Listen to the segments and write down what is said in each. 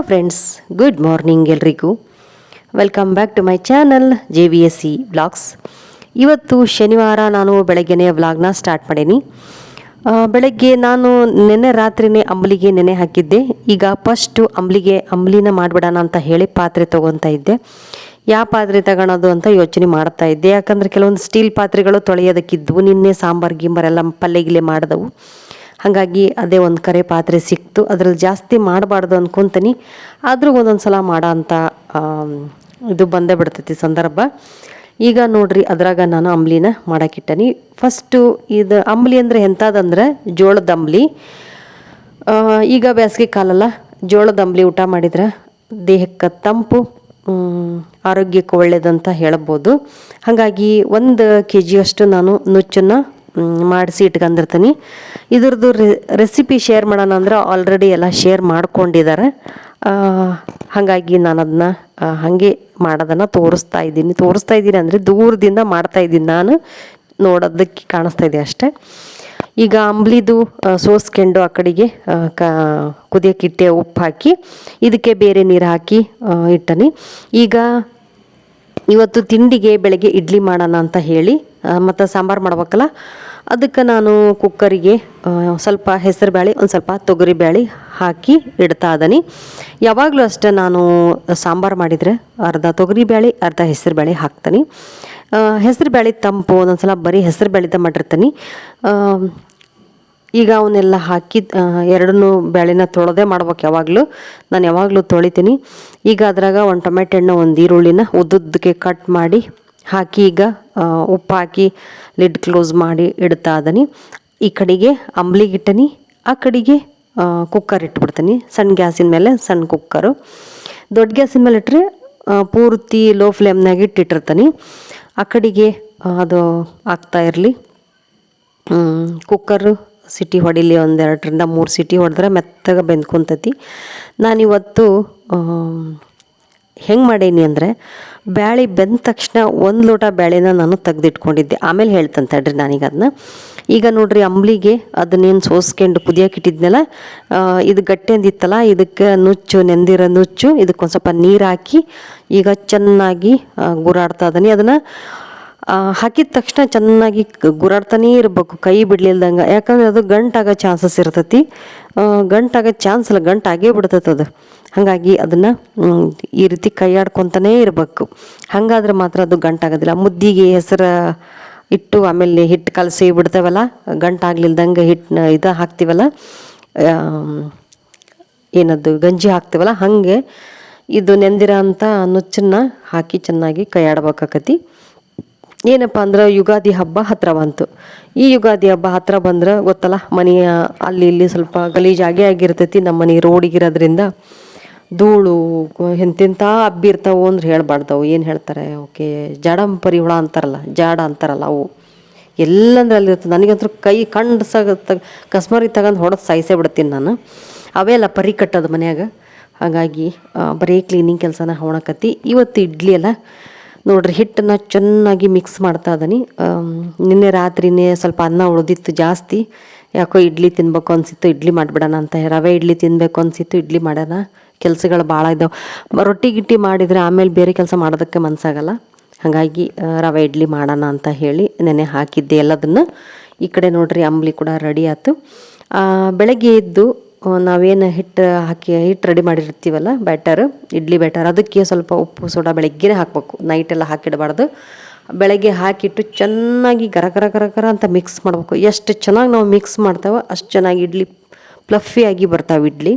Hello friends good morning ಎಲ್ರಿಗೂ. Welcome back to my channel J V S C blogs ಇವತ್ತು ಶನಿವಾರ ನಾನು ಬೆಳಗ್ಗೆನೇ ವ್ಲಾಗ್ನ ಸ್ಟಾರ್ಟ್ ಮಾಡೀನಿ. ಬೆಳಗ್ಗೆ ನಾನು ನೆನ್ನೆ ರಾತ್ರಿನೇ ಅಂಬಲಿಗೆ ನೆನೆ ಹಾಕಿದ್ದೆ. ಈಗ ಫಸ್ಟು ಅಂಬಲಿಗೆ ಅಂಬಲಿನ ಮಾಡಿಬಿಡೋಣ ಅಂತ ಹೇಳಿ ಪಾತ್ರೆ ತೊಗೊತಾ ಇದ್ದೆ. ಯಾವ ಪಾತ್ರೆ ತಗೊಳೋದು ಅಂತ ಯೋಚನೆ ಮಾಡ್ತಾ ಇದ್ದೆ. ಯಾಕಂದರೆ ಕೆಲವೊಂದು ಸ್ಟೀಲ್ ಪಾತ್ರೆಗಳು ತೊಳೆಯೋದಕ್ಕಿದ್ವು. ನಿನ್ನೆ ಸಾಂಬಾರು ಗಿಂಬಾರೆಲ್ಲ ಪಲ್ಯ, ಗಿಲ್ಲೆ ಮಾಡಿದವು. ಹಾಗಾಗಿ ಅದೇ ಒಂದು ಕರೆ ಪಾತ್ರೆ ಸಿಕ್ತು. ಅದ್ರಲ್ಲಿ ಜಾಸ್ತಿ ಮಾಡಬಾರ್ದು ಅಂದ್ಕೊತೀನಿ ಆದರೂ ಒಂದೊಂದು ಸಲ ಮಾಡೋ ಅಂತ ಇದು ಬಂದೇ ಬಿಡ್ತೈತಿ ಸಂದರ್ಭ. ಈಗ ನೋಡ್ರಿ, ಅದ್ರಾಗ ನಾನು ಅಂಬ್ಲಿನ ಮಾಡೋಕ್ಕಿಟ್ಟನಿ ಫಸ್ಟು ಇದು ಅಂಬ್ಲಿ ಅಂದರೆ ಎಂಥದಂದ್ರೆ ಜೋಳದ ಅಂಬ್ಲಿ. ಈಗ ಬೇಸಿಗೆ ಕಾಲಲ್ಲ, ಜೋಳದ ಅಂಬ್ಲಿ ಊಟ ಮಾಡಿದ್ರೆ ದೇಹಕ್ಕೆ ತಂಪು ಆರೋಗ್ಯಕ್ಕೆ ಒಳ್ಳೆಯದಂತ ಹೇಳ್ಬೋದು. ಹಾಗಾಗಿ ಒಂದು ಕೆ ಜಿಯಷ್ಟು ನಾನು ನುಚ್ಚನ್ನು ಮಾಡಿಸಿ ಇಟ್ಕೊಂಡಿರ್ತೀನಿ ಇದ್ರದ್ದು ರೆಸಿಪಿ ಶೇರ್ ಮಾಡೋಣ ಅಂದ್ರೆ ಆಲ್ರೆಡಿ ಎಲ್ಲ ಶೇರ್ ಮಾಡ್ಕೊಂಡಿದ್ದಾರೆ ಹಾಗಾಗಿ ನಾನು ಅದನ್ನ ಹಾಗೆ ಮಾಡೋದನ್ನು ತೋರಿಸ್ತಾ ಇದ್ದೀನಿ. ತೋರಿಸ್ತಾ ಇದ್ದೀನಿ ಅಂದರೆ ದೂರದಿಂದ ಮಾಡ್ತಾ ಇದ್ದೀನಿ ನಾನು. ನೋಡೋದಕ್ಕೆ ಕಾಣಿಸ್ತಾ ಇದೆ ಅಷ್ಟೇ. ಈಗ ಅಂಬ್ಲಿದು ಸೋಸ್ಕೊಂಡು ಆ ಕಡೆಗೆ ಕ ಕುದಿಯೋಕ್ಕಿಟ್ಟೆ ಉಪ್ಪು ಹಾಕಿ, ಇದಕ್ಕೆ ಬೇರೆ ನೀರು ಹಾಕಿ ಇಟ್ಟನಿ. ಈಗ ಇವತ್ತು ತಿಂಡಿಗೆ ಬೆಳಗ್ಗೆ ಇಡ್ಲಿ ಮಾಡೋಣ ಅಂತ ಹೇಳಿ ಮತ್ತು ಸಾಂಬಾರು ಮಾಡ್ಬೇಕಲ್ಲ? ಅದಕ್ಕೆ ನಾನು ಕುಕ್ಕರಿಗೆ ಸ್ವಲ್ಪ ಹೆಸರು ಬೇಳೆ ಒಂದು ಸ್ವಲ್ಪ ತೊಗರಿ ಬೇಳೆ ಹಾಕಿ ಇಡ್ತಾ ಇದ್ದೀನಿ. ಯಾವಾಗಲೂ ಅಷ್ಟೇ ನಾನು ಸಾಂಬಾರು ಮಾಡಿದರೆ ಅರ್ಧ ತೊಗರಿ ಬೇಳೆ ಅರ್ಧ ಹೆಸರು ಬೇಳೆ ಹಾಕ್ತೀನಿ. ಹೆಸರು ಬೇಳೆ ತಂಪು ಒಂದೊಂದು ಸಲ ಬರೀ ಹೆಸರು ಬೇಳೆದ ಮಾಡಿರ್ತೀನಿ. ಈಗ ಅವನ್ನೆಲ್ಲ ಹಾಕಿ ಎರಡನ್ನೂ ಬೇಳೆನ ತೊಳೆದೇ ಮಾಡ್ಬೇಕು ಯಾವಾಗಲೂ. ನಾನು ಯಾವಾಗಲೂ ತೊಳಿತೀನಿ. ಈಗ ಅದ್ರಾಗ ಒಂದು ಟೊಮೆಟೊ ಹಣ್ಣು ಒಂದು ಈರುಳ್ಳಿನ ಉದ್ದುದ್ದಕ್ಕೆ ಕಟ್ ಮಾಡಿ ಹಾಕಿ ಈಗ ಉಪ್ಪು ಹಾಕಿ ಲಿಡ್ ಕ್ಲೋಸ್ ಮಾಡಿ ಇಡ್ತಾ ಅದನಿ ಈ ಕಡೆಗೆ ಅಂಬ್ಲಿಗಿಟ್ಟನಿ ಆ ಕಡೆಗೆ ಕುಕ್ಕರ್ ಇಟ್ಬಿಡ್ತೀನಿ. ಸಣ್ಣ ಗ್ಯಾಸಿನ ಮೇಲೆ, ಸಣ್ಣ ಕುಕ್ಕರು. ದೊಡ್ಡ ಗ್ಯಾಸಿನ ಮೇಲೆ ಇಟ್ಟರೆ ಪೂರ್ತಿ ಲೋ ಫ್ಲೇಮ್ನಾಗ ಇಟ್ಟಿಟ್ಟಿರ್ತೀನಿ. ಆ ಕಡೆಗೆ ಅದು ಆಗ್ತಾ ಇರಲಿ. ಕುಕ್ಕರು ಸಿಟಿ ಹೊಡಿಲಿ ಒಂದೆರಡರಿಂದ ಮೂರು ಸಿಟಿ ಹೊಡೆದ್ರೆ ಮೆತ್ತಗೆ ಬೆಂದ್ಕೊಂತತಿ. ನಾನಿವತ್ತು ಹೆಂಗೆ ಮಾಡೀನಿ ಅಂದರೆ ಬ್ಯಾಳಿ ಬೆಂದ ತಕ್ಷಣ ಒಂದು ಲೋಟ ಬ್ಯಾಳಿನ ನಾನು ತೆಗೆದಿಟ್ಕೊಂಡಿದ್ದೆ. ಆಮೇಲೆ ಹೇಳ್ತಂತ ತಡ್ರಿ ನಾನೀಗ ಅದನ್ನ ಈಗ ನೋಡ್ರಿ ಅಂಬ್ಲಿಗೆ ಅದನ್ನೇನು ಸೋಸ್ಕೊಂಡು ಕುದಿಯಕ್ಕೆ ಇಟ್ಟಿದ್ನಲ್ಲ ಇದು ಗಟ್ಟಿ ಅಂದಿತ್ತಲ್ಲ ಇದಕ್ಕೆ ನುಚ್ಚು, ನೆಂದಿರೋ ನುಚ್ಚು ಇದಕ್ಕೆ ಒಂದು ಸ್ವಲ್ಪ ನೀರು ಹಾಕಿ ಈಗ ಚೆನ್ನಾಗಿ ಗುರಾಡ್ತಾ ಇದ್ದೀನಿ ಅದನ್ನು ಹಾಕಿದ ತಕ್ಷಣ ಚೆನ್ನಾಗಿ ಕ- ಗುರಾಡ್ತಾನೇ ಇರಬೇಕು, ಕೈ ಬಿಡ್ಲಿಲ್ದಂಗೆ. ಯಾಕಂದ್ರೆ ಅದು ಗಂಟಾಗೋ ಚಾನ್ಸಸ್ ಇರ್ತೈತಿ. ಗಂಟಾಗೋ ಚಾನ್ಸ್ ಇಲ್ಲ ಗಂಟಾಗೇ ಬಿಡ್ತೈತೆ ಅದು. ಹಾಗಾಗಿ ಅದನ್ನು ಈ ರೀತಿ ಕೈಯಾಡ್ಕೊತಾನೇ ಇರಬೇಕು. ಹಾಗಾದ್ರೆ ಮಾತ್ರ ಅದು ಗಂಟಾಗೋದಿಲ್ಲ. ಮುದ್ದಿಗೆ ಹೆಸರು ಇಟ್ಟು ಆಮೇಲೆ ಹಿಟ್ಟು ಕಲಸಿ ಬಿಡ್ತೇವಲ್ಲ, ಗಂಟಾಗ್ಲಿಲ್ದಂಗೆ ಹಿಟ್ಟನ್ನ ಇದು ಹಾಕ್ತೀವಲ್ಲ ಏನದು, ಗಂಜಿ ಹಾಕ್ತೀವಲ್ಲ, ಹಾಗೆ ಇದು ನೆಂದಿರೋ ಅಂಥ ನುಚ್ಚನ್ನ ಹಾಕಿ ಚೆನ್ನಾಗಿ ಕೈಯಾಡ್ಬೇಕಾಕತಿ. ಏನಪ್ಪ ಅಂದ್ರೆ ಯುಗಾದಿ ಹಬ್ಬ ಹತ್ರ ಬಂತು ಈ ಯುಗಾದಿ ಹಬ್ಬ ಹತ್ರ ಬಂದ್ರೆ ಗೊತ್ತಲ್ಲ, ಮನೆಯ ಅಲ್ಲಿ ಇಲ್ಲಿ ಸ್ವಲ್ಪ ಗಲೀಜಾಗೆ ಆಗಿರ್ತೈತಿ, ನಮ್ಮ ಮನೆ ರೋಡಿಗಿರೋದ್ರಿಂದ ಧೂಳು ಎಂತೆಂಥ ಹಬ್ಬಿ ಇರ್ತಾವು ಅಂದ್ರೆ ಹೇಳ್ಬಾರ್ದವು. ಏನು ಹೇಳ್ತಾರೆ, ಓಕೆ ಜಾಡಂಪರಿ ಹುಳ ಅಂತಾರಲ್ಲ, ಜಾಡ ಅಂತಾರಲ್ಲ ಅವು. ಎಲ್ಲಂದ್ರೆ ಅಲ್ಲಿರ್ತದೆ ನನಗಂತೂ ಕೈ ಕಂಡು ಸಗ ತಗ ಕಸ್ಮರಿ ತಗೊಂಡು ಹೊಡೆದು ಸಾಯಿಸೇ ಬಿಡ್ತೀನಿ ನಾನು. ಅವೇ ಅಲ್ಲ ಪರಿ ಕಟ್ಟೋದು ಮನ್ಯಾಗ. ಹಾಗಾಗಿ ಬರೀ ಕ್ಲೀನಿಂಗ್ ಕೆಲಸನ ಹೊಣಕತ್ತಿ ಇವತ್ತು ಇಡ್ಲಿ ಅಲ್ಲ ನೋಡ್ರಿ, ಹಿಟ್ಟನ್ನು ಚೆನ್ನಾಗಿ ಮಿಕ್ಸ್ ಮಾಡ್ತಾ ಇದ್ದೀನಿ ನಿನ್ನೆ ರಾತ್ರಿನೇ ಸ್ವಲ್ಪ ಅನ್ನ ಉಳಿದಿತ್ತು ಜಾಸ್ತಿ. ಯಾಕೋ ಇಡ್ಲಿ ತಿನ್ಬೇಕು ಅನಿಸಿತ್ತು, ಇಡ್ಲಿ ಮಾಡಿಬಿಡೋಣ ಅಂತ ರವೆ ಇಡ್ಲಿ ತಿನ್ನಬೇಕು ಅನ್ಸಿತ್ತು, ಇಡ್ಲಿ ಮಾಡೋಣ. ಕೆಲಸಗಳು ಭಾಳ ಇದ್ದಾವೆ ರೊಟ್ಟಿ ಗಿಟ್ಟಿ ಮಾಡಿದರೆ ಆಮೇಲೆ ಬೇರೆ ಕೆಲಸ ಮಾಡೋದಕ್ಕೆ ಮನಸ್ಸಾಗಲ್ಲ ಹಾಗಾಗಿ ರವೆ ಇಡ್ಲಿ ಮಾಡೋಣ ಅಂತ ಹೇಳಿ ನೆನೆ ಹಾಕಿದ್ದೆ ಎಲ್ಲದನ್ನು. ಈ ಕಡೆ ನೋಡ್ರಿ, ಅಂಬ್ಲಿ ಕೂಡ ರೆಡಿ ಆಯ್ತು. ಬೆಳಗ್ಗೆ ಎದ್ದು ನಾವೇನು ಹಿಟ್ಟು ಹಾಕಿ ಹಿಟ್ಟು ರೆಡಿ ಮಾಡಿರ್ತೀವಲ್ಲ ಬ್ಯಾಟರ್ ಇಡ್ಲಿ ಬ್ಯಾಟರ್ ಅದಕ್ಕೆ ಸ್ವಲ್ಪ ಉಪ್ಪು ಸೋಡಾ ಬೆಳಗ್ಗೆನೇ ಹಾಕಬೇಕು. ನೈಟೆಲ್ಲ ಹಾಕಿಡಬಾರ್ದು. ಬೆಳಗ್ಗೆ ಹಾಕಿಟ್ಟು ಚೆನ್ನಾಗಿ ಗರ ಗರ ಗರ ಗರ ಅಂತ ಮಿಕ್ಸ್ ಮಾಡಬೇಕು. ಎಷ್ಟು ಚೆನ್ನಾಗಿ ನಾವು ಮಿಕ್ಸ್ ಮಾಡ್ತಾವೋ ಅಷ್ಟು ಚೆನ್ನಾಗಿ ಇಡ್ಲಿ ಪ್ಲಫಿಯಾಗಿ ಬರ್ತಾವೆ ಇಡ್ಲಿ.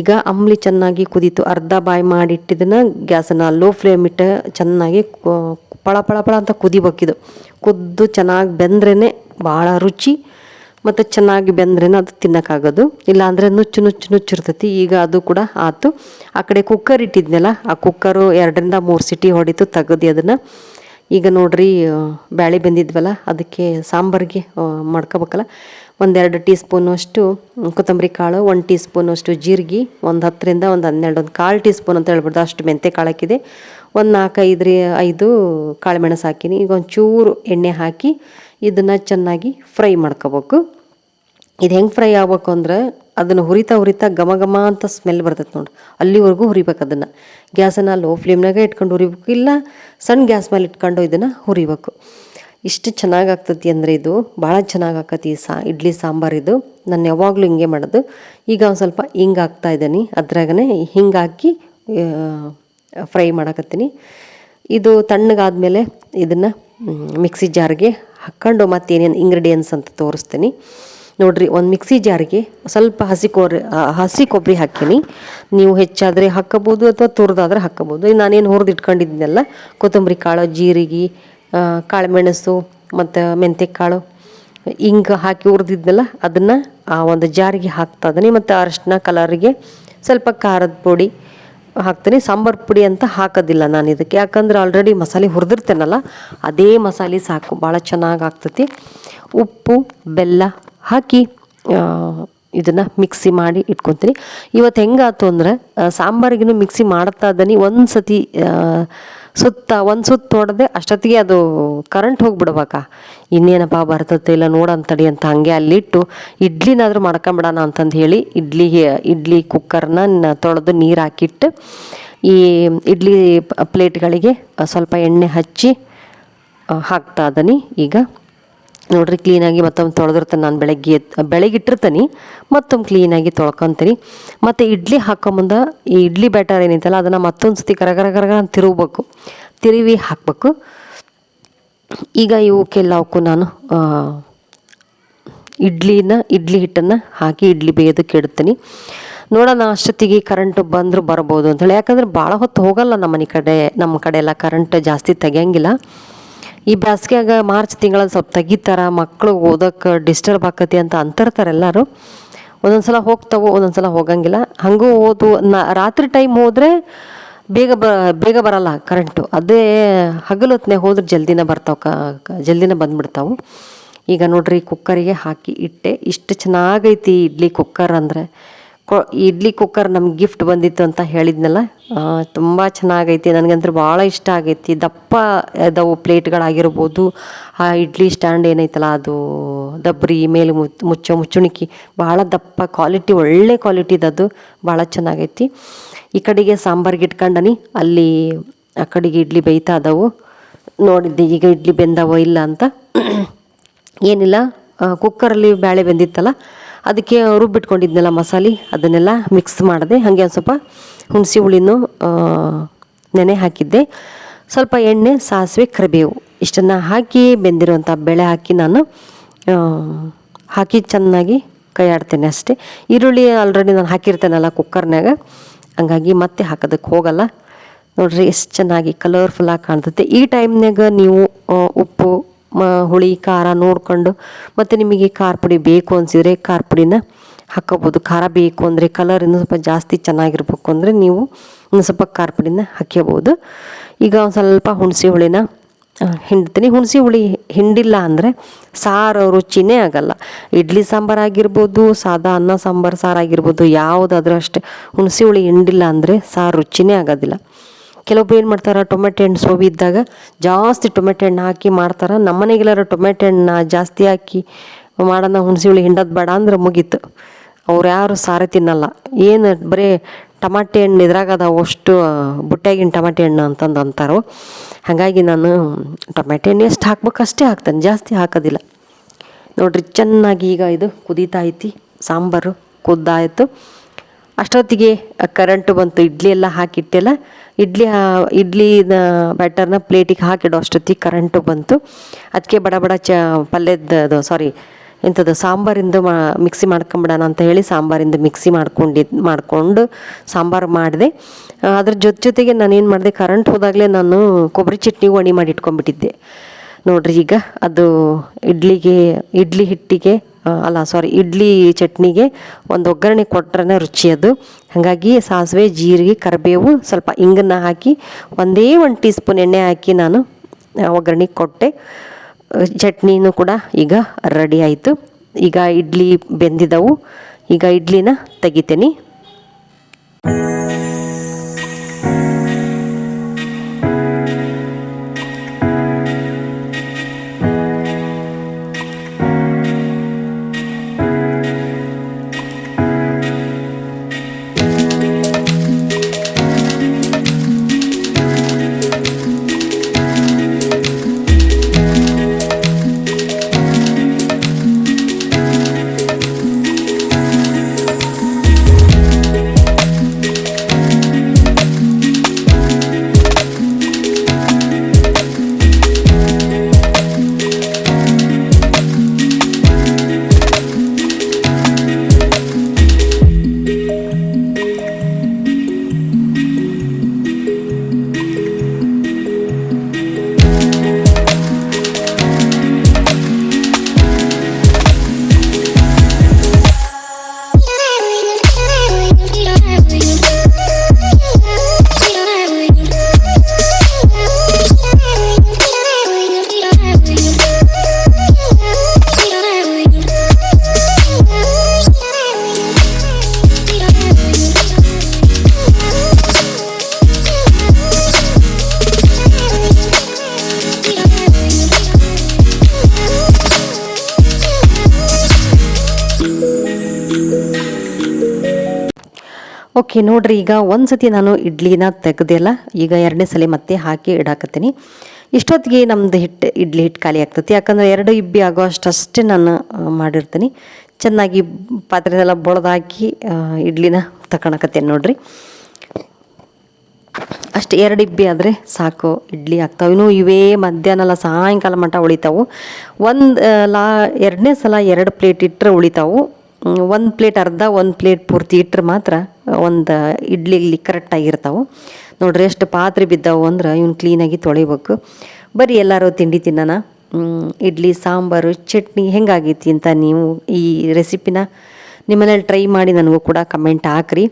ಈಗ ಅಂಬ್ಲಿ ಚೆನ್ನಾಗಿ ಕುದೀತು. ಅರ್ಧ ಬಾಯಿ ಮಾಡಿಟ್ಟಿದ್ದನ್ನು ಗ್ಯಾಸನ್ನು ಲೋ ಫ್ಲೇಮ್ ಇಟ್ಟು ಚೆನ್ನಾಗಿ ಪಳ ಪಳ ಪಳ ಅಂತ ಕುದಿಬೇಕಿದು. ಕುದ್ದು ಚೆನ್ನಾಗಿ ಬೆಂದ್ರೇ ಭಾಳ ರುಚಿ. ಮತ್ತು ಚೆನ್ನಾಗಿ ಬೆಂದ್ರೇನೆ ಅದು ತಿನ್ನೋಕ್ಕಾಗೋದು. ಇಲ್ಲಾಂದರೆ ನುಚ್ಚು ನುಚ್ಚು ನುಚ್ಚು ಇರ್ತೈತಿ. ಈಗ ಅದು ಕೂಡ ಆತು. ಆ ಕಡೆ ಕುಕ್ಕರ್ ಇಟ್ಟಿದ್ನಲ್ಲ, ಆ ಕುಕ್ಕರು ಎರಡರಿಂದ ಮೂರು ಸಿಟಿ ಹೊಡಿತು ತೆಗೆದು ಅದನ್ನು. ಈಗ ನೋಡ್ರಿ, ಬ್ಯಾಳಿ ಬೆಂದಿದ್ವಲ್ಲ, ಅದಕ್ಕೆ ಸಾಂಬಾರಿಗೆ ಮಾಡ್ಕೋಬೇಕಲ್ಲ. ಒಂದೆರಡು ಟೀ ಸ್ಪೂನಷ್ಟು ಕೊತ್ತಂಬರಿ ಕಾಳು, ಒಂದು ಟೀ ಸ್ಪೂನಷ್ಟು ಜೀರಿಗೆ, ಒಂದು ಹತ್ತರಿಂದ ಒಂದು ಹನ್ನೆರಡು, ಒಂದು ಕಾಲು ಟೀ ಸ್ಪೂನ್ ಅಂತ ಹೇಳ್ಬಿಡ್ದು ಅಷ್ಟು ಮೆಂತೆ ಕಾಳು ಹಾಕಿದೆ ಒಂದು ನಾಲ್ಕು ಐದು ರೀ ಐದು ಕಾಳುಮೆಣಸು ಹಾಕಿನಿ. ಈಗ ಒಂದು ಚೂರು ಎಣ್ಣೆ ಹಾಕಿ ಇದನ್ನು ಚೆನ್ನಾಗಿ ಫ್ರೈ ಮಾಡ್ಕೋಬೇಕು. ಇದು ಹೆಂಗೆ ಫ್ರೈ ಆಗ್ಬೇಕು ಅಂದ್ರೆ ಅದನ್ನು ಹುರಿತಾ ಹುರಿತಾ ಘಮ ಘಮ ಅಂತ ಸ್ಮೆಲ್ ಬರ್ತೈತೆ ನೋಡಿ ಅಲ್ಲಿವರೆಗೂ ಹುರಿಬೇಕು ಅದನ್ನು. ಗ್ಯಾಸನ್ನು ಲೋ ಫ್ಲೇಮ್ನಾಗೆ ಇಟ್ಕೊಂಡು ಹುರಿಬೇಕು. ಇಲ್ಲ ಸಣ್ಣ ಗ್ಯಾಸ್ ಮೇಲೆ ಇಟ್ಕೊಂಡು ಇದನ್ನು ಹುರಿಬೇಕು. ಇಷ್ಟು ಚೆನ್ನಾಗಿ ಆಗ್ತತಿ ಅಂದರೆ ಇದು ಭಾಳ ಚೆನ್ನಾಗಿ ಆಕತಿ ಸಾ ಇಡ್ಲಿ ಸಾಂಬಾರು ಇದು. ನಾನು ಯಾವಾಗಲೂ ಹಿಂಗೆ ಮಾಡೋದು. ಈಗ ಒಂದು ಸ್ವಲ್ಪ ಹಿಂಗೆ ಹಾಕ್ತಾ ಇದ್ದೀನಿ. ಅದ್ರಾಗನೇ ಹಿಂಗೆ ಹಾಕಿ ಫ್ರೈ ಮಾಡಕತ್ತೀನಿ. ಇದು ತಣ್ಣಗಾದ್ಮೇಲೆ ಇದನ್ನು ಮಿಕ್ಸಿ ಜಾರ್ಗೆ ಹಾಕ್ಕೊಂಡು ಮತ್ತೇನೇನು ಇಂಗ್ರೀಡಿಯೆಂಟ್ಸ್ ಅಂತ ತೋರಿಸ್ತೀನಿ. ನೋಡ್ರಿ, ಒಂದು ಮಿಕ್ಸಿ ಜಾರಿಗೆ ಸ್ವಲ್ಪ ಹಸಿ ಕೊಬ್ಬರಿ ಹಸಿ ಕೊಬ್ಬರಿ ಹಾಕೀನಿ. ನೀವು ಹೆಚ್ಚಾದರೆ ಹಾಕ್ಕೋಬೋದು ಅಥವಾ ತುರಿದಾದ್ರೆ ಹಾಕ್ಕೋಬೋದು ನಾನೇನು ಹುರಿದು ಇಟ್ಕೊಂಡಿದ್ದೀನಲ್ಲ ಕೊತ್ತಂಬರಿ ಕಾಳು, ಜೀರಿಗೆ ಕಾಳುಮೆಣಸು ಮತ್ತು ಮೆಂತ್ಯ ಕಾಳು ಹಿಂಗೆ ಹಾಕಿ ಹುರಿದಿದ್ನಲ್ಲ, ಅದನ್ನು ಆ ಒಂದು ಜಾರಿಗೆ ಹಾಕ್ತಾ ಇದ್ದೀನಿ ಮತ್ತು ಅರಶಿನ ಕಲರಿಗೆ ಸ್ವಲ್ಪ ಖಾರದ ಪುಡಿ ಹಾಕ್ತೀನಿ. ಸಾಂಬಾರು ಪುಡಿ ಅಂತ ಹಾಕೋದಿಲ್ಲ ನಾನು ಇದಕ್ಕೆ. ಯಾಕಂದ್ರೆ ಆಲ್ರೆಡಿ ಮಸಾಲೆ ಹುರಿದಿರ್ತೇನಲ್ಲ, ಅದೇ ಮಸಾಲೆ ಸಾಕು. ಭಾಳ ಚೆನ್ನಾಗಿ ಆಗ್ತತಿ. ಉಪ್ಪು, ಬೆಲ್ಲ ಹಾಕಿ ಇದನ್ನು ಮಿಕ್ಸಿ ಮಾಡಿ ಇಟ್ಕೊತೀನಿ. ಇವತ್ತು ಹೆಂಗಾತು ಅಂದ್ರೆ ಸಾಂಬಾರಿಗೂ ಮಿಕ್ಸಿ ಮಾಡ್ತಾ ಇದ್ದೀನಿ. ಒಂದು ಸತಿ ಸುತ್ತ, ಒಂದು ಸುತ್ತ ಹೊಡೆದೆ ಅಷ್ಟೊತ್ತಿಗೆ ಅದು ಕರೆಂಟ್ ಹೋಗ್ಬಿಡ್ಬೇಕಾ. ಇನ್ನೇನಪ್ಪ ಬರ್ತತೆ ಇಲ್ಲ ನೋಡಂತಡಿ ಅಂತ ಹಂಗೆ ಅಲ್ಲಿಟ್ಟು, ಇಡ್ಲಿನಾದರೂ ಮಾಡ್ಕೊಂಬಿಡೋಣ ಅಂತಂದು ಹೇಳಿ ಇಡ್ಲಿ ಇಡ್ಲಿ ಕುಕ್ಕರ್ನ ತೊಳೆದು ನೀರು ಹಾಕಿಟ್ಟು, ಈ ಇಡ್ಲಿ ಪ್ಲೇಟ್ಗಳಿಗೆ ಸ್ವಲ್ಪ ಎಣ್ಣೆ ಹಚ್ಚಿ ಹಾಕ್ತಾ ಇದ್ದೀನಿ. ಈಗ ನೋಡ್ರಿ ಕ್ಲೀನಾಗಿ ಮತ್ತೊಮ್ಮೆ ತೊಳೆದಿರ್ತಾನೆ. ನಾನು ಬೆಳಗ್ಗೆ ಬೆಳಗ್ಗೆ ಇಟ್ಟಿರ್ತೀನಿ, ಮತ್ತೊಮ್ಮೆ ಕ್ಲೀನಾಗಿ ತೊಳ್ಕೊತೀನಿ. ಮತ್ತು ಇಡ್ಲಿ ಹಾಕೊಂಬಂದ, ಈ ಇಡ್ಲಿ ಬ್ಯಾಟರ್ ಏನೈತಲ್ಲ ಅದನ್ನು ಮತ್ತೊಂದು ಸತಿ ಕರಗರ ಕರಗ ನಾನು ತಿರುಗಬೇಕು. ತಿರುವಿ ಹಾಕಬೇಕು. ಈಗ ಇವಕ್ಕೆಲ್ಲವಕ್ಕೂ ನಾನು ಇಡ್ಲಿನ, ಇಡ್ಲಿ ಹಿಟ್ಟನ್ನು ಹಾಕಿ ಇಡ್ಲಿ ಬೇಯೋದಕ್ಕೆ ಇಡ್ತೀನಿ. ನೋಡೋಣ, ಅಷ್ಟೊತ್ತಿಗೆ ಕರೆಂಟು ಬಂದರೂ ಬರ್ಬೋದು ಅಂತೇಳಿ ಯಾಕಂದ್ರೆ ಭಾಳ ಹೊತ್ತು ಹೋಗಲ್ಲ ನಮ್ಮ ಮನೆ ಕಡೆ, ನಮ್ಮ ಕಡೆ ಎಲ್ಲ ಕರೆಂಟ್ ಜಾಸ್ತಿ ತೆಗಿಯಂಗಿಲ್ಲ. ಈ ಬ್ಯಾಸ್ಗ್ಯಾಗ ಮಾರ್ಚ್ ತಿಂಗಳಲ್ಲಿ ಸ್ವಲ್ಪ ತೆಗಿತಾರ ಮಕ್ಕಳು ಓದೋಕ್ಕೆ ಡಿಸ್ಟರ್ಬ್ ಆಕತಿ ಅಂತ ಅಂತರ್ತಾರೆ ಎಲ್ಲರೂ. ಒಂದೊಂದು ಸಲ ಹೋಗ್ತಾವೆ ಒಂದೊಂದು ಸಲ ಹೋಗಂಗಿಲ್ಲ. ಹಂಗೂ ಓದು, ನಾ ರಾತ್ರಿ ಟೈಮ್ ಹೋದರೆ ಬೇಗ ಬ, ಬೇಗ ಬರಲ್ಲ ಕರೆಂಟು ಅದೇ ಹಗಲೊತ್ತನೆ ಹೋದ್ರೆ ಜಲ್ದಿನ ಬರ್ತಾವೆ ಕ- ಜಲ್ದಿನ ಬಂದ್ಬಿಡ್ತಾವೆ. ಈಗ ನೋಡ್ರಿ ಕುಕ್ಕರಿಗೆ ಹಾಕಿ ಇಟ್ಟೆ. ಇಷ್ಟು ಚೆನ್ನಾಗೈತಿ ಇಡ್ಲಿ ಕುಕ್ಕರ್ ಅಂದರೆ. ಕೊ ಇಡ್ಲಿ ಕುಕ್ಕರ್ ನಮ್ಗೆ ಗಿಫ್ಟ್ ಬಂದಿತ್ತು ಅಂತ ಹೇಳಿದ್ನಲ್ಲ? ತುಂಬ ಚೆನ್ನಾಗೈತಿ. ನನಗಂತೂ ಭಾಳ ಇಷ್ಟ ಆಗೈತಿ. ದಪ್ಪ ಅದಾವು ಪ್ಲೇಟ್ಗಳಾಗಿರ್ಬೋದು. ಆ ಇಡ್ಲಿ ಸ್ಟ್ಯಾಂಡ್ ಏನೈತಲ್ಲ, ಅದು ದಬ್ರಿ, ಮೇಲೆ ಮುಚ್ಚ ಮುಚ್ಚೋ ಮುಚ್ಚುಣಿಕಿ ಭಾಳ ದಪ್ಪ ಕ್ವಾಲಿಟಿ ಒಳ್ಳೆ ಕ್ವಾಲಿಟಿದದು ಭಾಳ ಚೆನ್ನಾಗೈತಿ. ಈ ಕಡೆಗೆ ಸಾಂಬಾರಿಗೆ ಇಟ್ಕೊಂಡನಿ. ಅಲ್ಲಿ ಆ ಕಡೆಗೆ ಇಡ್ಲಿ ಬೇಯ್ತಾ ಅದಾವು. ನೋಡಿದ್ದೆ, ಈಗ ಇಡ್ಲಿ ಬೆಂದವೋ ಇಲ್ಲ ಅಂತ. ಏನಿಲ್ಲ ಕುಕ್ಕರಲ್ಲಿ ಬೇಳೆ ಬೆಂದಿತ್ತಲ್ಲ ಅದಕ್ಕೆ ರುಬ್ಬಿಟ್ಕೊಂಡಿದ್ನೆಲ್ಲ ಮಸಾಲೆ, ಅದನ್ನೆಲ್ಲ ಮಿಕ್ಸ್ ಮಾಡಿದೆ. ಹಾಗೆ ಒಂದು ಸ್ವಲ್ಪ ಹುಣಸೆ ಹುಳಿನೂ ನೆನೆ ಹಾಕಿದ್ದೆ. ಸ್ವಲ್ಪ ಎಣ್ಣೆ, ಸಾಸಿವೆ, ಕರಿಬೇವು ಇಷ್ಟನ್ನು ಹಾಕಿ ಬೆಂದಿರುವಂಥ ಬೆಳೆ ಹಾಕಿ ನಾನು ಹಾಕಿ ಚೆನ್ನಾಗಿ ಕೈ ಆಡ್ತೇನೆ ಅಷ್ಟೇ. ಈರುಳ್ಳಿ ಆಲ್ರೆಡಿ ನಾನು ಹಾಕಿರ್ತೇನಲ್ಲ ಕುಕ್ಕರ್ನಾಗ ಹಂಗಾಗಿ ಮತ್ತೆ ಹಾಕೋದಕ್ಕೆ ಹೋಗಲ್ಲ. ನೋಡ್ರಿ ಎಷ್ಟು ಚೆನ್ನಾಗಿ ಕಲರ್ಫುಲ್ಲಾಗಿ ಕಾಣ್ತೈತೆ. ಈ ಟೈಮ್ನಾಗ ನೀವು ಉಪ್ಪು ಹುಳಿ, ಖಾರ ನೋಡ್ಕೊಂಡು ಮತ್ತು ನಿಮಗೆ ಖಾರ ಪುಡಿ ಬೇಕು ಅನಿಸಿದರೆ ಖಾರ ಪುಡಿನ ಹಾಕೋಬೋದು. ಖಾರ ಬೇಕು ಅಂದರೆ ಕಲರ್ ಇನ್ನೂ ಸ್ವಲ್ಪ ಜಾಸ್ತಿ ಚೆನ್ನಾಗಿರ್ಬೇಕು ಅಂದರೆ ನೀವು ಇನ್ನು ಸ್ವಲ್ಪ ಖಾರ ಪುಡಿನ ಹಾಕ್ಕೋಬೋದು ಈಗ ಒಂದು ಸ್ವಲ್ಪ ಹುಣಸೆ ಹುಳಿನ ಹಿಂಡ್ತೀನಿ. ಹುಣಸೆ ಹುಳಿ ಹಿಂಡಿಲ್ಲ ಅಂದರೆ ಸಾರು ರುಚಿನೇ ಆಗಲ್ಲ. ಇಡ್ಲಿ ಸಾಂಬಾರು ಆಗಿರ್ಬೋದು, ಸಾದಾ ಅನ್ನ ಸಾಂಬಾರು, ಸಾರು ಆಗಿರ್ಬೋದು, ಯಾವುದಾದ್ರೂ ಅಷ್ಟೇ. ಹುಣಸೆ ಹುಳಿ ಹಿಂಡಿಲ್ಲ ಅಂದರೆ ಸಾರು ರುಚಿನೇ ಆಗೋದಿಲ್ಲ. ಕೆಲವೊಬ್ರು ಏನು ಮಾಡ್ತಾರೆ, ಟೊಮೆಟೊ ಹಣ್ಣು ಸೋವಿ ಇದ್ದಾಗ ಜಾಸ್ತಿ ಟೊಮೆಟೊ ಹಣ್ಣು ಹಾಕಿ ಮಾಡ್ತಾರೆ. ನಮ್ಮ ನಮ್ಮನೆಗೆಲ್ಲರೂ ಟೊಮೆಟೊ ಹಣ್ಣು ಜಾಸ್ತಿ ಹಾಕಿ ಮಾಡೋಣ ಹುಣಸೆ ಹುಳಿ ಹಿಂಡೋದು ಬೇಡ ಅಂದ್ರೆ ಮುಗೀತು. ಅವ್ರು ಯಾರು ಸಾರೆ ತಿನ್ನಲ್ಲ. ಏನು ಬರೀ ಟಮಾಟೆ ಹಣ್ಣು ಇದ್ರಾಗ ಅಷ್ಟು ಬುಟ್ಟಾಗಿನ ಟಮಾಟೆ ಹಣ್ಣು ಅಂತಂದು ಅಂತಾರೋ. ಹಾಗಾಗಿ ನಾನು ಟೊಮೆಟೊ ಹಣ್ಣು ಎಷ್ಟು ಹಾಕ್ಬೇಕು ಅಷ್ಟೇ ಹಾಕ್ತೇನೆ, ಜಾಸ್ತಿ ಹಾಕೋದಿಲ್ಲ. ನೋಡ್ರಿ, ಚೆನ್ನಾಗಿ ಈಗ ಇದು ಕುದೀತಾ ಐತಿ, ಸಾಂಬಾರು ಕುದ್ದಾಯಿತು. ಅಷ್ಟೊತ್ತಿಗೆ ಕರೆಂಟು ಬಂತು, ಇಡ್ಲಿ ಎಲ್ಲ ಹಾಕಿಟ್ಟೆಲ್ಲ, ಇಡ್ಲಿ ಇಡ್ಲಿನ ಬ್ಯಾಟರ್ನ ಪ್ಲೇಟಿಗೆ ಹಾಕಿಡೋ ಅಷ್ಟೊತ್ತಿಗೆ ಕರೆಂಟು ಬಂತು. ಅದಕ್ಕೆ ಬಡ ಬಡ ಚ ಪಲ್ಯದ್ದು ಸಾರಿ ಇಂಥದ್ದು ಸಾಂಬಾರಿಂದು ಮಾ ಮಿಕ್ಸಿ ಮಾಡ್ಕೊಂಬಿಡೋಣ ಅಂತ ಹೇಳಿ ಸಾಂಬಾರಿಂದ ಮಿಕ್ಸಿ ಮಾಡ್ಕೊಂಡಿದ್ದು ಮಾಡಿಕೊಂಡು ಸಾಂಬಾರು ಮಾಡಿದೆ. ಅದ್ರ ಜೊತೆ ಜೊತೆಗೆ ನಾನೇನು ಮಾಡಿದೆ ಕರೆಂಟ್ ಹೋದಾಗಲೇ ನಾನು ಕೊಬ್ಬರಿ ಚಟ್ನಿಗೂ ಒಣಿ ಮಾಡಿ ಇಟ್ಕೊಂಡ್ಬಿಟ್ಟಿದ್ದೆ ನೋಡ್ರಿ ಈಗ ಅದು ಇಡ್ಲಿಗೆ, ಇಡ್ಲಿ ಹಿಟ್ಟಿಗೆ ಅಲ್ಲ ಸಾರಿ ಇಡ್ಲಿ ಚಟ್ನಿಗೆ ಒಂದು ಒಗ್ಗರಣೆ ಕೊಟ್ರೆ ರುಚಿ ಅದು. ಹಾಗಾಗಿ ಸಾಸಿವೆ, ಜೀರಿಗೆ, ಕರಿಬೇವು ಸ್ವಲ್ಪ ಇಂಗನ್ನ ಹಾಕಿ ಒಂದೇ ಒಂದು ಟೀ ಸ್ಪೂನ್ ಎಣ್ಣೆ ಹಾಕಿ ನಾನು ಒಗ್ಗರಣೆ ಕೊಟ್ಟೆ. ಚಟ್ನಿನೂ ಕೂಡ ಈಗ ರೆಡಿ ಆಯಿತು. ಈಗ ಇಡ್ಲಿ ಬೆಂದಿದ್ದವು ಈಗ ಇಡ್ಲಿನ ತೆಗಿತೀನಿ. ಓಕೆ ನೋಡ್ರಿ, ಈಗ ಒಂದು ಸತಿ ನಾನು ಇಡ್ಲಿನ ತೆಗೆದಿಲ್ಲ ಈಗ ಎರಡನೇ ಸಲ ಮತ್ತೆ ಹಾಕಿ ಇಡಾಕತ್ತೀನಿ. ಇಷ್ಟೊತ್ತಿಗೆ ನಮ್ದು ಹಿಟ್ಟು ಇಡ್ಲಿ ಹಿಟ್ಟು ಖಾಲಿ ಆಗ್ತೈತಿ, ಯಾಕಂದ್ರೆ ಎರಡು ಇಬ್ಬಿ ಆಗೋ ಅಷ್ಟೇ ನಾನು ಮಾಡಿರ್ತೀನಿ. ಚೆನ್ನಾಗಿ ಪಾತ್ರೆದೆಲ್ಲ ಬೊಳ್ದಾಕಿ ಇಡ್ಲಿನ ತಗೊಳಕತ್ತೇನೆ ನೋಡ್ರಿ. ಅಷ್ಟು ಎರಡು ಇಬ್ಬಿ ಆದರೆ ಸಾಕು, ಇಡ್ಲಿ ಆಗ್ತಾವೆ. ಇನ್ನೂ ಇವೇ ಮಧ್ಯಾಹ್ನ ಸಾಯಂಕಾಲ ಮಟ್ಟ ಉಳಿತಾವು. ಒಂದು ಲಾ, ಎರಡನೇ ಸಲ ಎರಡು ಪ್ಲೇಟ್ ಇಟ್ಟರೆ ಉಳಿತಾವು. ಒಂದು ಪ್ಲೇಟ್ ಅರ್ಧ, ಒಂದು ಪ್ಲೇಟ್ ಪೂರ್ತಿ ಇಟ್ಟರೆ ಮಾತ್ರ, ಒಂದು ಇಡ್ಲಿ ಇಲ್ಲಿ ಕರೆಕ್ಟಾಗಿರ್ತಾವೆ ನೋಡ್ರಿ ಎಷ್ಟು ಪಾತ್ರೆ ಬಿದ್ದಾವು ಅಂದ್ರೆ ಇವ್ನು ಕ್ಲೀನಾಗಿ ತೊಳಿಬೇಕು. ಬರೀ ಎಲ್ಲರೂ ತಿಂಡಿ ತಿನ್ನೋಣ. ಇಡ್ಲಿ, ಸಾಂಬಾರು, ಚಟ್ನಿ ಹೆಂಗಾಗೈತಿ ಅಂತ ನೀವು ಈ ರೆಸಿಪಿನ ನಿಮ್ಮನೇಲಿ ಟ್ರೈ ಮಾಡಿ ನನಗೂ ಕೂಡ ಕಮೆಂಟ್ ಹಾಕ್ರಿ.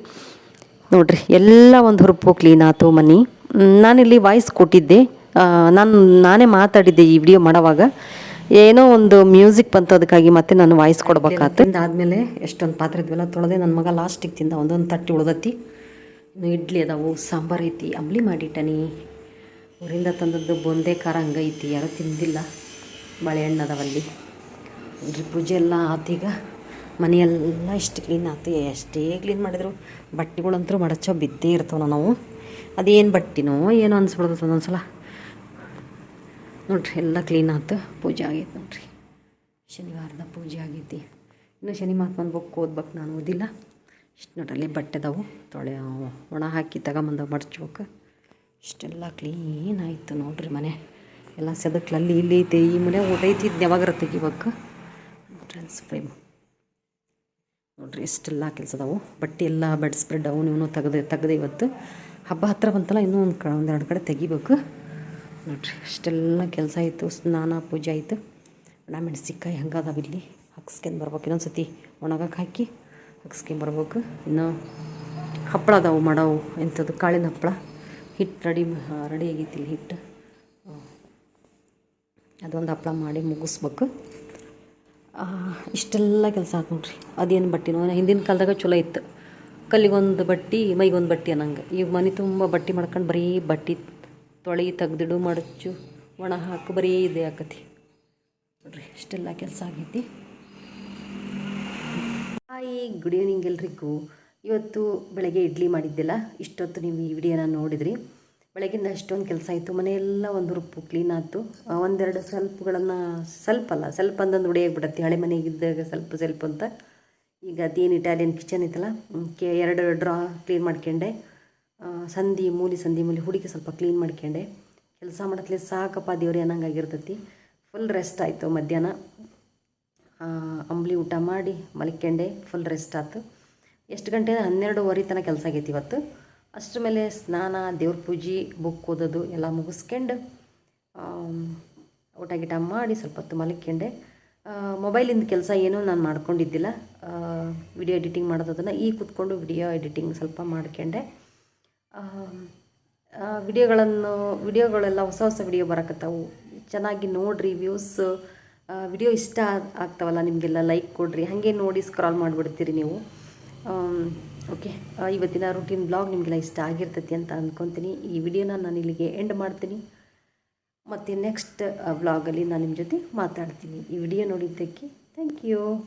ನೋಡ್ರಿ, ಎಲ್ಲ ಒಂದು ಹುರುಪು ಕ್ಲೀನ್ ಆಯ್ತು ಮನೆ. ನಾನಿಲ್ಲಿ ವಾಯ್ಸ್ ಕೊಟ್ಟಿದ್ದೆ. ನಾನು, ನಾನೇ ಮಾತಾಡಿದ್ದೆ ಈ ವಿಡಿಯೋ ಮಾಡೋವಾಗ. ಏನೋ ಒಂದು ಮ್ಯೂಸಿಕ್ ಬಂತು ಅದಕ್ಕಾಗಿ ಮತ್ತೆ ನಾನು ವಾಯ್ಸ್ ಕೊಡ್ಬೇಕಾತು. ಆದಮೇಲೆ ಎಷ್ಟೊಂದು ಪಾತ್ರೆ ಇದ್ವೆಲ್ಲ, ತೊಳೆದೆ ನನ್ನ ಮಗ ಲಾಸ್ಟಿಗೆ ತಿಂದ ಒಂದೊಂದು ತಟ್ಟಿ ಉಳ್ದತಿ. ಇಡ್ಲಿ ಅದಾವು, ಸಾಂಬಾರು ಐತಿ, ಅಂಬ್ಲಿ ಮಾಡಿಟ್ಟನಿ. ಊರಿಂದ ತಂದದ್ದು ಬೊಂದೆ ಖಾರ ಹಂಗೈತಿ ಯಾರು ತಿಂದಿಲ್ಲ. ಬಾಳೆಹಣ್ಣು ಅದಾವಲ್ಲಿ. ಪೂಜೆ ಎಲ್ಲ ಆತೀಗ ಮನೆಯೆಲ್ಲ ಇಷ್ಟು ಕ್ಲೀನ್ ಆತು, ಎಷ್ಟೇ ಕ್ಲೀನ್ ಮಾಡಿದ್ರು. ಬಟ್ಟೆಗಳಂತೂ ಮಡಚೋ ಬಿದ್ದೇ ಇರ್ತವನ ನಾವು. ಅದೇನು ಬಟ್ಟಿನೋ ಏನೋ ಅನ್ಸ್ಬಿಡ್ತದೆ ಒಂದೊಂದ್ಸಲ. ನೋಡ್ರಿ, ಎಲ್ಲ ಕ್ಲೀನ್ ಆಯ್ತು ಪೂಜೆ ಆಗೈತೆ ನೋಡ್ರಿ. ಶನಿವಾರದ ಪೂಜೆ ಆಗೈತಿ. ಇನ್ನು ಶನಿ ಮಹಾತ್ಮನ ಬುಕ್ ಓದ್ಬೇಕು ನಾನು, ಓದಿಲ್ಲ. ಇಷ್ಟು ನೋಡ್ರಲ್ಲಿ ಬಟ್ಟೆ ಅದಾವು. ತೊಳೆ ಒಣ ಹಾಕಿ ತಗೊಂಬಂದ ಮಡ್ಚ್ಬೇಕು. ಇಷ್ಟೆಲ್ಲ ಕ್ಲೀನ್ ಆಯಿತು ನೋಡ್ರಿ ಮನೆ. ಎಲ್ಲ ಸೆದಕ್ಲಲ್ಲಿ ಇಲ್ಲಿ ಐತೆ, ಈ ಮನೆ ಊಟ ಐತಿ ಯಾವಾಗಾರ ತೆಗಿಬೇಕು ಫ್ರೆಂಡ್ಸ್ ಫ್ರೇಮ್ ನೋಡ್ರಿ, ಇಷ್ಟೆಲ್ಲ ಕೆಲಸ ಅದಾವು. ಬಟ್ಟೆ ಎಲ್ಲ ಬೆಡ್ ಸ್ಪ್ರೆಡ್ ಅವು ನೀವು ತೆಗೆದು ತೆಗೆದು ಇವತ್ತು. ಹಬ್ಬ ಹತ್ರ ಬಂತಲ್ಲ, ಇನ್ನೂ ಒಂದು ಕ ಒಂದೆರಡು ಕಡೆ ತೆಗಿಬೇಕು. ನೋಡ್ರಿ, ಇಷ್ಟೆಲ್ಲ ಕೆಲಸ ಆಯಿತು, ಸ್ನಾನ, ಪೂಜೆ ಆಯಿತು. ಒಣ ಮೆಣಸಿನ್ಕಾಯಿ ಹಂಗದಾವ ಇಲ್ಲಿ. ಹಾಕ್ಸ್ಕೊಂಡು ಬರ್ಬೇಕು ಇನ್ನೊಂದು ಸತಿ ಒಣಗಕ್ಕೆ ಹಾಕಿ ಹಾಕ್ಸ್ಕೊಂಡು ಬರ್ಬೇಕು. ಇನ್ನು ಹಪ್ಪಳ ಅದಾವು, ಮಾಡವು. ಎಂಥದ್ದು ಕಾಳಿನ ಹಪ್ಪಳ. ಹಿಟ್ಟು ರೆಡಿ ರೆಡಿ ಆಗೈತಿ ಇಲ್ಲಿ ಹಿಟ್ಟು ಅದೊಂದು ಹಪ್ಪಳ ಮಾಡಿ ಮುಗಿಸ್ಬೇಕು. ಇಷ್ಟೆಲ್ಲ ಕೆಲಸ ಆಯ್ತು ನೋಡ್ರಿ. ಅದೇನು ಬಟ್ಟೆನೋ ಹಿಂದಿನ ಕಾಲದಾಗ ಚಲೋ ಇತ್ತು. ಕಲ್ಲಿಗೊಂದು ಬಟ್ಟೆ, ಮೈಗೊಂದು ಬಟ್ಟೆ ಅನ್ನಂಗೆ. ಈಗ ಮನೆ ತುಂಬ ಬಟ್ಟೆ ಮಾಡ್ಕೊಂಡು ಬರೀ ಬಟ್ಟೆ ತೊಳಿ ತೆಗ್ದಿಡು ಮಡಚು ಒಣ ಹಾಕಿ ಬರೀ ಇದೆ ಆಕತಿ ನೋಡ್ರಿ ಇಷ್ಟೆಲ್ಲ ಕೆಲಸ ಆಗೈತಿ. ಹಾಯ್ ಗುಡ್ ಈವ್ನಿಂಗ್ ಎಲ್ರಿಗೂ. ಇವತ್ತು ಬೆಳಗ್ಗೆ ಇಡ್ಲಿ ಮಾಡಿದ್ದಿಲ್ಲ ಇಷ್ಟೊತ್ತು ನೀವು ಈ ವಿಡಿಯೋನ ನೋಡಿದ್ರಿ. ಬೆಳಗಿಂದ ಅಷ್ಟೊಂದು ಕೆಲಸ ಆಯಿತು ಮನೆಯೆಲ್ಲ ಒಂದು ರುಪ್ಪು ಕ್ಲೀನ್ ಆಯಿತು. ಒಂದೆರಡು ಸ್ವಲ್ಪಗಳನ್ನು ಸ್ವಲ್ಪ ಅಲ್ಲ ಸ್ವಲ್ಪ ಅಂದೊಂದು ಹೊಡೆಯಾಗ್ಬಿಡತ್ತೆ ಹಳೆ ಮನೆಗಿದ್ದಾಗ ಸ್ವಲ್ಪ ಸ್ವಲ್ಪ ಅಂತ. ಈಗ ಅದೇನು ಇಟಾಲಿಯನ್ ಕಿಚನ್ ಹ್ಮ್, ಕೆ ಎರಡು ಡ್ರಾ ಕ್ಲೀನ್ ಮಾಡ್ಕೊಂಡೆ. ಸಂಧಿ ಮೂಲಿ ಸಂಧಿ ಮೂಲಿ ಹುಡುಗಿ ಸ್ವಲ್ಪ ಕ್ಲೀನ್ ಮಾಡ್ಕೊಂಡೆ. ಕೆಲಸ ಮಾಡತ್ಲೆ ಸಾಕಪ್ಪ ದೇವ್ರಿ ಅನ್ನಂಗಾಗಿರ್ತೈತಿ. ಫುಲ್ ರೆಸ್ಟ್ ಆಯಿತು ಮಧ್ಯಾಹ್ನ. ಅಂಬ್ಲಿ ಊಟ ಮಾಡಿ ಮಲ್ಕೊಂಡೆ ಫುಲ್ ರೆಸ್ಟ್ ಆಯ್ತು. ಎಷ್ಟು ಗಂಟೆ ಹನ್ನೆರಡುವರೆ ತನಕ ಕೆಲಸ ಆಗೈತಿ ಇವತ್ತು. ಅಷ್ಟ್ರ ಮೇಲೆ ಸ್ನಾನ, ದೇವ್ರ ಪೂಜೆ ಬುಕ್ ಓದೋದು ಎಲ್ಲ ಮುಗಿಸ್ಕೊಂಡು ಊಟ ಗೀಟ ಮಾಡಿ ಸ್ವಲ್ಪ ಹೊತ್ತು ಮಲ್ಕೊಂಡೆ. ಮೊಬೈಲಿಂದ ಕೆಲಸ ಏನೂ ನಾನು ಮಾಡ್ಕೊಂಡಿದ್ದಿಲ್ಲ. ವಿಡಿಯೋ ಎಡಿಟಿಂಗ್ ಮಾಡೋದನ್ನು ಈ ಕೂತ್ಕೊಂಡು ವಿಡಿಯೋ ಎಡಿಟಿಂಗ್ ಸ್ವಲ್ಪ ಮಾಡ್ಕೊಂಡೆ. ವಿಡಿಯೋಗಳನ್ನು, ವಿಡಿಯೋಗಳೆಲ್ಲ ಹೊಸ ಹೊಸ ವಿಡಿಯೋ ಬರಕತ್ತಾವು. ಚೆನ್ನಾಗಿ ನೋಡಿರಿ ವ್ಯೂಸ್. ವಿಡಿಯೋ ಇಷ್ಟ ಆಗ್- ಆಗ್ತಾವಲ್ಲ ನಿಮಗೆಲ್ಲ ಲೈಕ್ ಕೊಡ್ರಿ. ಹಾಗೆ ನೋಡಿ ಸ್ಕ್ರಾಲ್ ಮಾಡಿಬಿಡ್ತೀರಿ ನೀವು. ಓಕೆ. ಇವತ್ತಿನ ರೂಟೀನ್ ಬ್ಲಾಗ್ ನಿಮಗೆಲ್ಲ ಇಷ್ಟ ಆಗಿರ್ತೈತಿ ಅಂತ ಅಂದ್ಕೊತೀನಿ ಈ ವಿಡಿಯೋನ ನಾನು ಇಲ್ಲಿಗೆ ಎಂಡ್ ಮಾಡ್ತೀನಿ. ಮತ್ತು ನೆಕ್ಸ್ಟ್ ಬ್ಲಾಗಲ್ಲಿ ನಾನು ನಿಮ್ಮ ಜೊತೆ ಮಾತಾಡ್ತೀನಿ. ಈ ವಿಡಿಯೋ ನೋಡಿದ್ದಕ್ಕೆ ಥ್ಯಾಂಕ್ ಯು